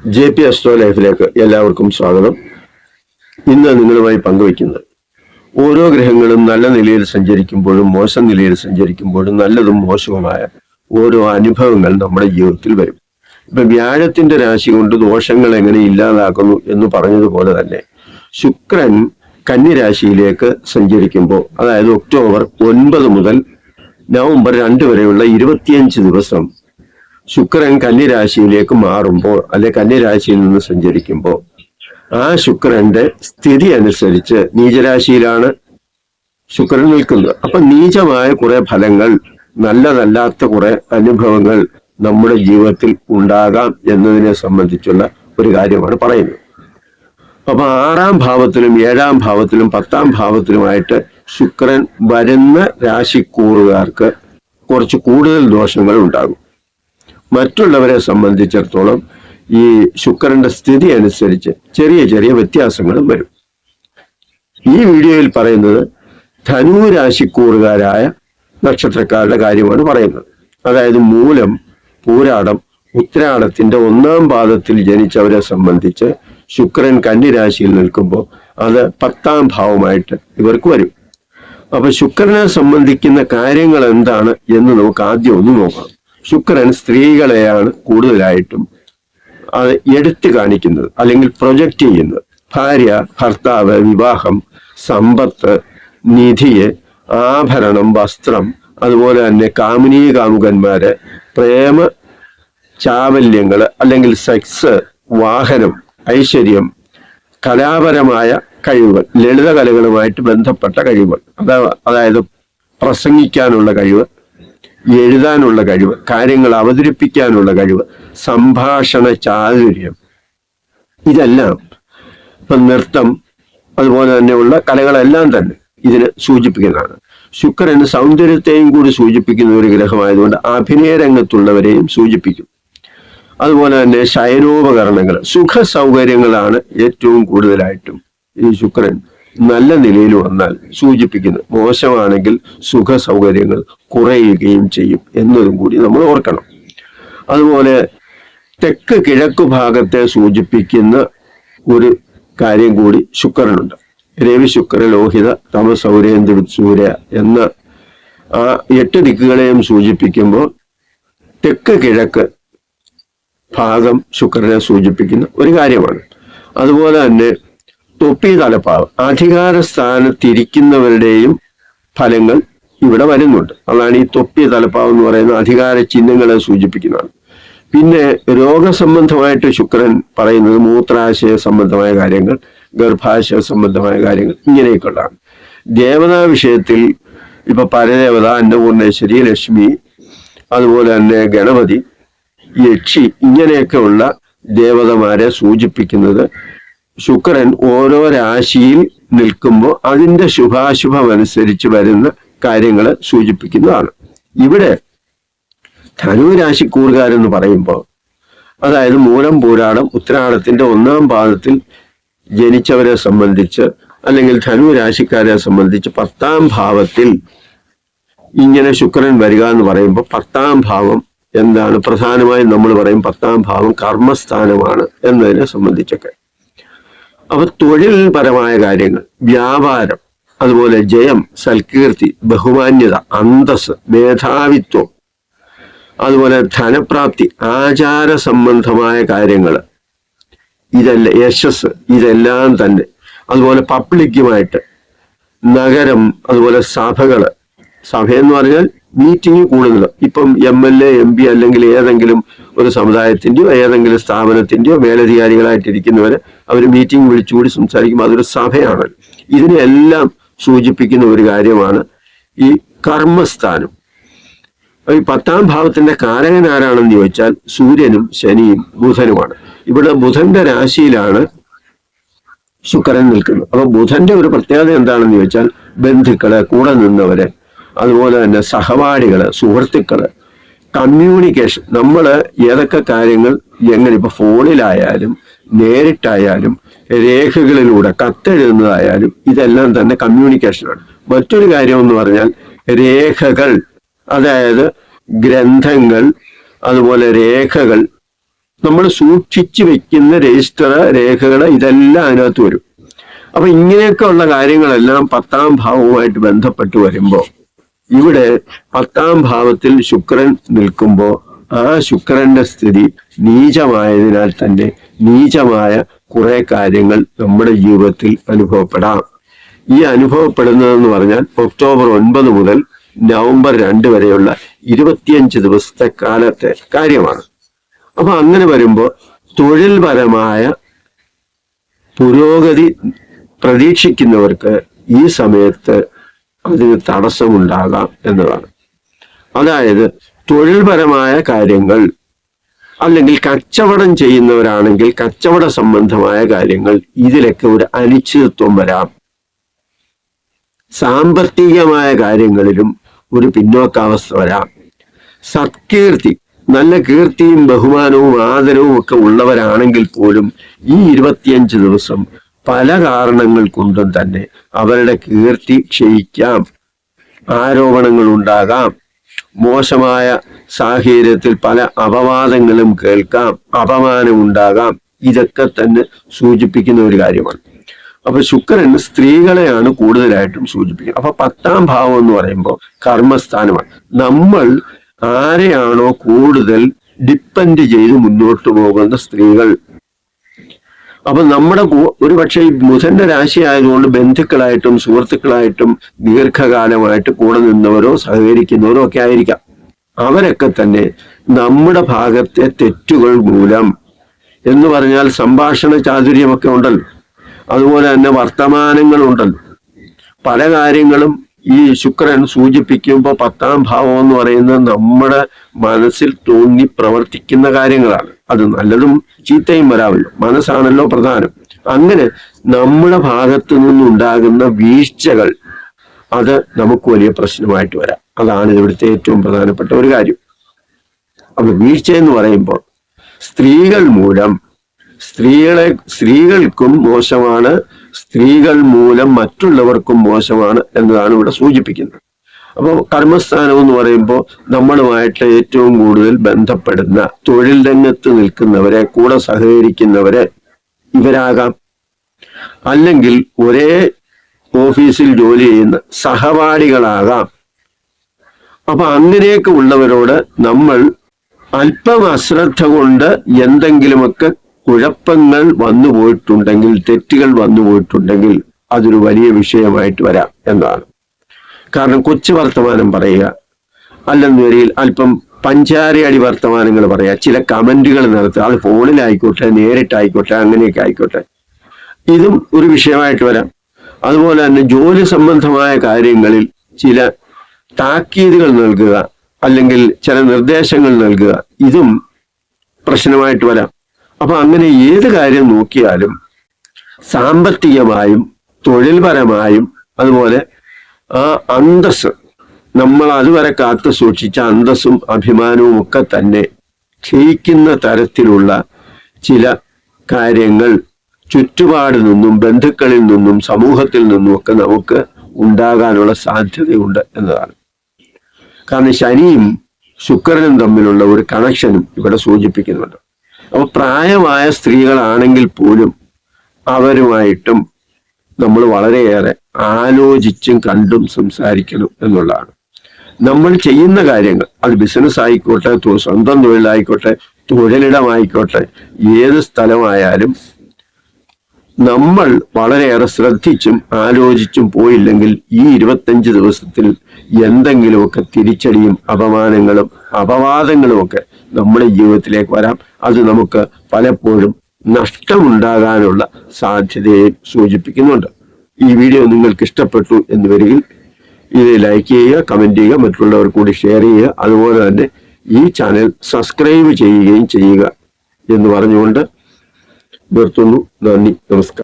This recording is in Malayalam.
ജെ പി അസ്ട്രോ ലൈഫിലേക്ക് എല്ലാവർക്കും സ്വാഗതം. ഇന്ന് നിങ്ങളുമായി പങ്കുവയ്ക്കുന്നത് ഓരോ ഗ്രഹങ്ങളും നല്ല നിലയിൽ സഞ്ചരിക്കുമ്പോഴും മോശം നിലയിൽ സഞ്ചരിക്കുമ്പോഴും നല്ലതും മോശവുമായ ഓരോ അനുഭവങ്ങൾ നമ്മുടെ ജീവിതത്തിൽ വരും. ഇപ്പൊ വ്യാഴത്തിന്റെ രാശി കൊണ്ട് ദോഷങ്ങൾ എങ്ങനെ ഇല്ലാതാക്കുന്നു എന്ന് പറഞ്ഞതുപോലെ തന്നെ ശുക്രൻ കന്നിരാശിയിലേക്ക് സഞ്ചരിക്കുമ്പോൾ അതായത് ഒക്ടോബർ ഒൻപത് മുതൽ നവംബർ രണ്ട് വരെയുള്ള ഇരുപത്തിയഞ്ച് ദിവസം ശുക്രൻ കന്നിരാശിയിലേക്ക് മാറുമ്പോൾ അല്ലെ കന്നിരാശിയിൽ നിന്ന് സഞ്ചരിക്കുമ്പോൾ ആ ശുക്രന്റെ സ്ഥിതി അനുസരിച്ച് നീചരാശിയിലാണ് ശുക്രൻ നിൽക്കുന്നത്. അപ്പൊ നീചമായ കുറെ ഫലങ്ങൾ നല്ലതല്ലാത്ത കുറെ അനുഭവങ്ങൾ നമ്മുടെ ജീവിതത്തിൽ ഉണ്ടാകാം എന്നതിനെ സംബന്ധിച്ചുള്ള ഒരു കാര്യമാണ് പറയുന്നത്. അപ്പൊ ആറാം ഭാവത്തിലും ഏഴാം ഭാവത്തിലും പത്താം ഭാവത്തിലുമായിട്ട് ശുക്രൻ വരുന്ന രാശിക്കൂറുകാർക്ക് കുറച്ച് കൂടുതൽ ദോഷങ്ങൾ ഉണ്ടാകും. മറ്റുള്ളവരെ സംബന്ധിച്ചിടത്തോളം ഈ ശുക്രന്റെ സ്ഥിതി അനുസരിച്ച് ചെറിയ ചെറിയ വ്യത്യാസങ്ങളും വരും. ഈ വീഡിയോയിൽ പറയുന്നത് ധനു രാശിക്കൂറുകാരായ നക്ഷത്രക്കാരുടെ കാര്യമാണ് പറയുന്നത്. അതായത് മൂലം പൂരാടം ഉത്തരാടത്തിന്റെ ഒന്നാം പാദത്തിൽ ജനിച്ചവരെ സംബന്ധിച്ച് ശുക്രൻ കന്നിരാശിയിൽ നിൽക്കുമ്പോൾ അത് പത്താം ഭാവമായിട്ട് ഇവർക്ക് വരും. അപ്പൊ ശുക്രനെ സംബന്ധിക്കുന്ന കാര്യങ്ങൾ എന്താണ് എന്ന് നമുക്ക് ആദ്യം ഒന്ന് നോക്കാം ശുക്രൻ സ്ത്രീകളെയാണ് കൂടുതലായിട്ടും അത് എടുത്തു കാണിക്കുന്നത് അല്ലെങ്കിൽ പ്രൊജക്റ്റ് ചെയ്യുന്നത്. ഭാര്യ ഭർത്താവ് വിവാഹം സമ്പത്ത് നിധിയെ ആഭരണം വസ്ത്രം അതുപോലെ തന്നെ കാമിനീ കാമുകന്മാര് പ്രേമ ചാവല്യങ്ങൾ അല്ലെങ്കിൽ സെക്സ് വാഹനം ഐശ്വര്യം കലാപരമായ കഴിവുകൾ ലളിത കലകളുമായിട്ട് ബന്ധപ്പെട്ട കഴിവുകൾ അതാ അതായത് പ്രസംഗിക്കാനുള്ള കഴിവ് എഴുതാനുള്ള കഴിവ് കാര്യങ്ങൾ അവതരിപ്പിക്കാനുള്ള കഴിവ് സംഭാഷണ ചാതുര്യം. ഇതെല്ലാം ഇപ്പൊ നൃത്തം അതുപോലെ തന്നെയുള്ള കലകളെല്ലാം തന്നെ ഇതിന് സൂചിപ്പിക്കുന്നതാണ്. ശുക്രൻ സൗന്ദര്യത്തെയും കൂടി സൂചിപ്പിക്കുന്ന ഒരു ഗ്രഹമായതുകൊണ്ട് അഭിനയ രംഗത്തുള്ളവരെയും സൂചിപ്പിക്കും. അതുപോലെ തന്നെ ശയനോപകരണങ്ങൾ സുഖ സൗകര്യങ്ങളാണ് ഏറ്റവും കൂടുതലായിട്ടും ഈ ശുക്രൻ നല്ല നിലയിൽ വന്നാൽ സൂചിപ്പിക്കുന്നു മോശമാണെങ്കിൽ സുഖ സൗകര്യങ്ങൾ കുറയുകയും ചെയ്യും എന്നതും കൂടി നമ്മൾ ഓർക്കണം. അതുപോലെ തെക്ക് കിഴക്ക് ഭാഗത്തെ സൂചിപ്പിക്കുന്ന ഒരു കാര്യം കൂടി ശുക്രനുണ്ട്. രവി ശുക്ര ലോഹിത തമ സൗരേന്ദ്ര സൂര്യ എന്ന ആ എട്ട് ദിക്കുകളെയും സൂചിപ്പിക്കുമ്പോൾ തെക്ക് കിഴക്ക് ഭാഗം ശുക്രനെ സൂചിപ്പിക്കുന്ന ഒരു കാര്യമാണ്. അതുപോലെ തന്നെ തൊപ്പി തലപ്പാവ്. അധികാര സ്ഥാനത്തിരിക്കുന്നവരുടെയും ഫലങ്ങൾ ഇവിടെ വരുന്നുണ്ട്. അതാണ് ഈ തൊപ്പി തലപ്പാവ് എന്ന് പറയുന്ന അധികാര ചിഹ്നങ്ങളെ സൂചിപ്പിക്കുന്നതാണ്. പിന്നെ രോഗസംബന്ധമായിട്ട് ശുക്രൻ പറയുന്നത് മൂത്രാശയ സംബന്ധമായ കാര്യങ്ങൾ ഗർഭാശയ സംബന്ധമായ കാര്യങ്ങൾ ഇങ്ങനെയൊക്കെയുള്ളതാണ്. ദേവതാ വിഷയത്തിൽ ഇപ്പൊ പരദേവത അന്നപൂർണേശ്വരി ലക്ഷ്മി അതുപോലെ തന്നെ ഗണപതി യക്ഷി ഇങ്ങനെയൊക്കെ ഉള്ള ദേവതമാരെ സൂചിപ്പിക്കുന്നത് ശുക്രൻ ഓരോ രാശിയിൽ നിൽക്കുമ്പോൾ അതിന്റെ ശുഭാശുഭം അനുസരിച്ച് വരുന്ന കാര്യങ്ങൾ സൂചിപ്പിക്കുന്നതാണ്. ഇവിടെ ധനു രാശിക്കൂറുകാരെന്ന് പറയുമ്പോൾ അതായത് മൂലം പൂരാടം ഉത്തരാടത്തിന്റെ ഒന്നാം പാദത്തിൽ ജനിച്ചവരെ സംബന്ധിച്ച് അല്ലെങ്കിൽ ധനു രാശിക്കാരെ സംബന്ധിച്ച് പത്താം ഭാവത്തിൽ ഇങ്ങനെ ശുക്രൻ വരിക എന്ന് പറയുമ്പോൾ പത്താം ഭാവം എന്താണ്? പ്രധാനമായും നമ്മൾ പറയും പത്താം ഭാവം കർമ്മസ്ഥാനമാണ് എന്നതിനെ സംബന്ധിച്ചൊക്കെ. അപ്പൊ തൊഴിൽപരമായ കാര്യങ്ങൾ വ്യാപാരം അതുപോലെ ജയം സൽകീർത്തി ബഹുമാന്യത അന്തസ് മേധാവിത്വം അതുപോലെ ധനപ്രാപ്തി ആചാര സംബന്ധമായ കാര്യങ്ങൾ. ഇതെല്ലാം യശസ് ഇതെല്ലാം തന്നെ. അതുപോലെ പബ്ലിക്കുമായിട്ട് നഗരം അതുപോലെ സഭകൾ. സഭയെന്ന് പറഞ്ഞാൽ മീറ്റിംഗ് കൂടുതൽ. ഇപ്പം M L A M P അല്ലെങ്കിൽ ഏതെങ്കിലും ഒരു സമുദായത്തിന്റെയോ ഏതെങ്കിലും സ്ഥാപനത്തിന്റെയോ മേലധികാരികളായിട്ടിരിക്കുന്നവര് അവർ മീറ്റിംഗ് വിളിച്ചുകൂടി സംസാരിക്കുമ്പോൾ അതൊരു സഭയാണ്. ഇതിനെല്ലാം സൂചിപ്പിക്കുന്ന ഒരു കാര്യമാണ് ഈ കർമ്മസ്ഥാനം. ഈ പത്താം ഭാവത്തിന്റെ കാരകൻ ആരാണെന്ന് ചോദിച്ചാൽ സൂര്യനും ശനിയും ബുധനുമാണ്. ഇവിടെ ബുധന്റെ രാശിയിലാണ് ശുക്രൻ നിൽക്കുന്നത്. അപ്പൊ ബുധന്റെ ഒരു പ്രത്യേകത എന്താണെന്ന് ചോദിച്ചാൽ ബന്ധുക്കൾ കൂടെ നിന്നവര് അതുപോലെ തന്നെ സഹപാഠികൾ സുഹൃത്തുക്കൾ കമ്മ്യൂണിക്കേഷൻ നമ്മൾ ഏതൊക്കെ കാര്യങ്ങൾ എങ്ങനെ ഇപ്പൊ ഫോണിലായാലും നേരിട്ടായാലും രേഖകളിലൂടെ കത്തെഴുതുന്നതായാലും ഇതെല്ലാം തന്നെ കമ്മ്യൂണിക്കേഷനാണ് മറ്റൊരു കാര്യം എന്ന് പറഞ്ഞാൽ രേഖകൾ അതായത് ഗ്രന്ഥങ്ങൾ അതുപോലെ രേഖകൾ നമ്മൾ സൂക്ഷിച്ചു വെക്കുന്ന രജിസ്റ്റർ രേഖകൾ ഇതെല്ലാം അതിനകത്ത് വരും. അപ്പൊ ഇങ്ങനെയൊക്കെ ഉള്ള കാര്യങ്ങളെല്ലാം പത്താം ഭാവവുമായിട്ട് ബന്ധപ്പെട്ട് വരുമ്പോൾ ഇവിടെ പത്താം ഭാവത്തിൽ ശുക്രൻ നിൽക്കുമ്പോൾ ആ ശുക്രന്റെ സ്ഥിതി നീചമായതിനാൽ തന്നെ നീചമായ കുറെ കാര്യങ്ങൾ നമ്മുടെ ജീവിതത്തിൽ അനുഭവപ്പെടാം. ഈ അനുഭവപ്പെടുന്നതെന്ന് പറഞ്ഞാൽ ഒക്ടോബർ ഒൻപത് മുതൽ നവംബർ രണ്ട് വരെയുള്ള ഇരുപത്തിയഞ്ച് ദിവസത്തെ കാലത്തെ കാര്യമാണ്. അപ്പൊ അങ്ങനെ വരുമ്പോൾ തൊഴിൽപരമായ പുരോഗതി പ്രതീക്ഷിക്കുന്നവർക്ക് ഈ സമയത്ത് അതിന് തടസ്സമുണ്ടാകാം എന്നതാണ്. അതായത് തൊഴിൽപരമായ കാര്യങ്ങൾ അല്ലെങ്കിൽ കച്ചവടം ചെയ്യുന്നവരാണെങ്കിൽ കച്ചവട സംബന്ധമായ കാര്യങ്ങൾ ഇതിലൊക്കെ ഒരു അനിശ്ചിതത്വം വരാം. സാമ്പത്തികമായ കാര്യങ്ങളിലും ഒരു പിന്നോക്കാവസ്ഥ വരാം. സത്കീർത്തി നല്ല കീർത്തിയും ബഹുമാനവും ആദരവും ഒക്കെ ഉള്ളവരാണെങ്കിൽ പോലും ഈ ഇരുപത്തിയഞ്ച് ദിവസം പല കാരണങ്ങൾ കൊണ്ടും തന്നെ അവരുടെ കീർത്തി ക്ഷയിക്കാം. ആരോപണങ്ങൾ ഉണ്ടാകാം മോശമായ സാഹചര്യത്തിൽ പല അപവാദങ്ങളും കേൾക്കാം. അപമാനം ഉണ്ടാകാം ഇതൊക്കെ തന്നെ സൂചിപ്പിക്കുന്ന ഒരു കാര്യമാണ്. അപ്പൊ ശുക്രൻ സ്ത്രീകളെയാണ് കൂടുതലായിട്ടും സൂചിപ്പിക്കുന്നത്. അപ്പൊ പത്താം ഭാവം എന്ന് പറയുമ്പോൾ കർമ്മസ്ഥാനമാണ്. നമ്മൾ ആരെയാണോ കൂടുതൽ ഡിപ്പെൻഡ് ചെയ്ത് മുന്നോട്ട് പോകുന്ന സ്ത്രീകൾ. അപ്പൊ നമ്മുടെ ഒരു പക്ഷേ ഈ ബുധന്റെ രാശി ആയതുകൊണ്ട് ബന്ധുക്കളായിട്ടും സുഹൃത്തുക്കളായിട്ടും ദീർഘകാലമായിട്ട് കൂടെ നിന്നവരോ സഹകരിക്കുന്നവരോ ഒക്കെ ആയിരിക്കാം. അവരൊക്കെ തന്നെ നമ്മുടെ ഭാഗത്തെ തെറ്റുകൾ മൂലം എന്ന് പറഞ്ഞാൽ സംഭാഷണ ചാതുര്യമൊക്കെ ഉണ്ടല്ലോ. അതുപോലെ തന്നെ വർത്തമാനങ്ങളുണ്ടല്ലോ. പല കാര്യങ്ങളും ഈ ശുക്രൻ സൂചിപ്പിക്കുമ്പോൾ പത്താം ഭാവം എന്ന് പറയുന്നത് നമ്മുടെ മനസ്സിൽ തോന്നി പ്രവർത്തിക്കുന്ന കാര്യങ്ങളാണ്. അത് നല്ലതും ചീത്തയും വരാമല്ലോ മനസ്സാണല്ലോ പ്രധാനം. അങ്ങനെ നമ്മുടെ ഭാഗത്തു നിന്നുണ്ടാകുന്ന വീഴ്ചകൾ അത് നമുക്ക് വലിയ പ്രശ്നമായിട്ട് വരാം. അതാണ് ഇവിടുത്തെ ഏറ്റവും പ്രധാനപ്പെട്ട ഒരു കാര്യം. അപ്പൊ വീഴ്ച എന്ന് പറയുമ്പോൾ സ്ത്രീകൾ മൂലം സ്ത്രീകളെ സ്ത്രീകൾക്കും മോശമാണ് സ്ത്രീകൾ മൂലം മറ്റുള്ളവർക്കും മോശമാണ് എന്നതാണ് ഇവിടെ സൂചിപ്പിക്കുന്നത്. അപ്പോൾ കർമ്മസ്ഥാനം എന്ന് പറയുമ്പോൾ നമ്മളുമായിട്ട് ഏറ്റവും കൂടുതൽ ബന്ധപ്പെടുന്ന തൊഴിൽ രംഗത്ത് നിൽക്കുന്നവരെ കൂടെ സഹകരിക്കുന്നവരെ ഇവരാകാം. അല്ലെങ്കിൽ ഒരേ ഓഫീസിൽ ജോലി ചെയ്യുന്ന സഹപാഠികളാകാം. അപ്പൊ അങ്ങനെയൊക്കെ ഉള്ളവരോട് നമ്മൾ അല്പം അശ്രദ്ധ കൊണ്ട് എന്തെങ്കിലുമൊക്കെ കുഴപ്പങ്ങൾ വന്നു പോയിട്ടുണ്ടെങ്കിൽ തെറ്റുകൾ വന്നു പോയിട്ടുണ്ടെങ്കിൽ അതൊരു വലിയ വിഷയമായിട്ട് വരാം എന്നാണ്. കാരണം കൊച്ചു വർത്തമാനം പറയുക. അല്ലെന്ന് വരിയിൽ അല്പം പഞ്ചാരയടി വർത്തമാനങ്ങൾ പറയുക. ചില കമന്റുകൾ നടത്തുക. അത് ഫോണിലായിക്കോട്ടെ നേരിട്ടായിക്കോട്ടെ അങ്ങനെയൊക്കെ ആയിക്കോട്ടെ. ഇതും ഒരു വിഷയമായിട്ട് വരാം. അതുപോലെ തന്നെ ജോലി സംബന്ധമായ കാര്യങ്ങളിൽ ചില താക്കീതുകൾ നൽകുക അല്ലെങ്കിൽ ചില നിർദ്ദേശങ്ങൾ നൽകുക. ഇതും പ്രശ്നമായിട്ട് വരാം. അപ്പൊ അങ്ങനെ ഏത് കാര്യം നോക്കിയാലും സാമ്പത്തികമായും തൊഴിൽപരമായും അതുപോലെ ആ അന്തസ് നമ്മൾ അതുവരെ കാത്തു സൂക്ഷിച്ച അന്തസ്സും അഭിമാനവും ഒക്കെ തന്നെ ക്ഷയിക്കുന്ന തരത്തിലുള്ള ചില കാര്യങ്ങൾ ചുറ്റുപാട് നിന്നും ബന്ധുക്കളിൽ നിന്നും സമൂഹത്തിൽ നിന്നും ഒക്കെ നമുക്ക് ഉണ്ടാകാനുള്ള സാധ്യതയുണ്ട് എന്നതാണ്. കാരണം ശനിയും ശുക്രനും തമ്മിലുള്ള ഒരു കണക്ഷനും ഇവിടെ സൂചിപ്പിക്കുന്നുണ്ട്. അപ്പൊ പ്രായമായ സ്ത്രീകളാണെങ്കിൽ പോലും അവരുമായിട്ടും നമ്മൾ വളരെയേറെ ആലോചിച്ചും കണ്ടും സംസാരിക്കണം എന്നുള്ളതാണ്. നമ്മൾ ചെയ്യുന്ന കാര്യങ്ങൾ അത് ബിസിനസ് ആയിക്കോട്ടെ സ്വന്തം തൊഴിലായിക്കോട്ടെ തൊഴിലിടമായിക്കോട്ടെ ഏത് സ്ഥലമായാലും നമ്മൾ വളരെയേറെ ശ്രദ്ധിച്ചും ആലോചിച്ചും പോയില്ലെങ്കിൽ ഈ ഇരുപത്തഞ്ച് ദിവസത്തിൽ എന്തെങ്കിലുമൊക്കെ തിരിച്ചടിയും അപമാനങ്ങളും അപവാദങ്ങളും ഒക്കെ നമ്മുടെ ജീവിതത്തിലേക്ക് വരാം. അത് നമുക്ക് പലപ്പോഴും നഷ്ടമുണ്ടാകാനുള്ള സാധ്യതയെ സൂചിപ്പിക്കുന്നുണ്ട്. ഈ വീഡിയോ നിങ്ങൾക്ക് ഇഷ്ടപ്പെട്ടു എന്ന് വരികിൽ ഇത് ലൈക്ക് ചെയ്യുക കമന്റ് ചെയ്യുക മറ്റുള്ളവർ കൂടി ഷെയർ ചെയ്യുക. അതുപോലെ തന്നെ ഈ ചാനൽ സബ്സ്ക്രൈബ് ചെയ്യുകയും ചെയ്യുക എന്ന് പറഞ്ഞുകൊണ്ട് നിർത്തുന്നു. നന്ദി നമസ്കാരം.